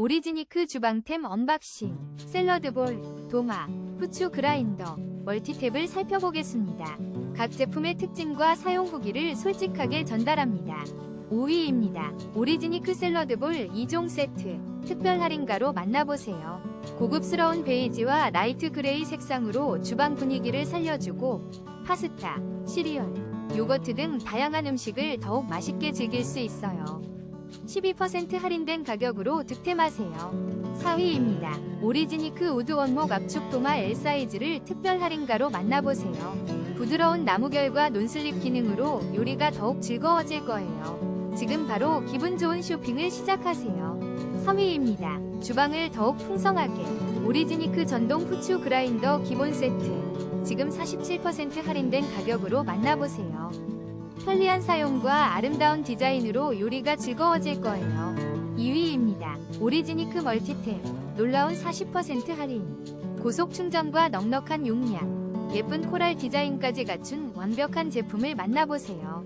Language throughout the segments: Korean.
오리지니크 주방템 언박싱, 샐러드볼, 도마, 후추 그라인더, 멀티탭을 살펴보겠습니다. 각 제품의 특징과 사용 후기를 솔직하게 전달합니다. 5위입니다. 오리지니크 샐러드볼 2종 세트, 특별 할인가로 만나보세요. 고급스러운 베이지와 라이트 그레이 색상으로 주방 분위기를 살려주고 파스타, 시리얼, 요거트 등 다양한 음식을 더욱 맛있게 즐길 수 있어요. 12% 할인된 가격으로 득템하세요. 4위입니다. 오리지니크 우드 원목 압축 도마 L 사이즈를 특별 할인가로 만나보세요. 부드러운 나무결과 논슬립 기능으로 요리가 더욱 즐거워질 거예요. 지금 바로 기분 좋은 쇼핑을 시작하세요. 3위입니다. 주방을 더욱 풍성하게 오리지니크 전동 후추 그라인더 기본 세트 지금 47% 할인된 가격으로 만나보세요. 편리한 사용과 아름다운 디자인으로 요리가 즐거워질 거예요. 2위입니다. 오리지니크 멀티탭 놀라운 40% 할인 고속 충전과 넉넉한 용량 예쁜 코랄 디자인까지 갖춘 완벽한 제품을 만나보세요.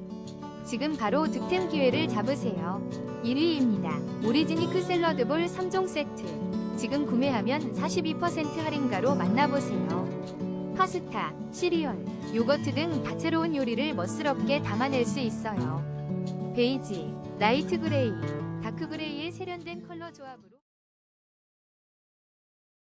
지금 바로 득템 기회를 잡으세요. 1위입니다. 오리지니크 샐러드볼 3종 세트 지금 구매하면 42% 할인가로 만나보세요. 파스타, 시리얼, 요거트 등 다채로운 요리를 멋스럽게 담아낼 수 있어요. 베이지, 라이트 그레이, 다크 그레이의 세련된 컬러 조합으로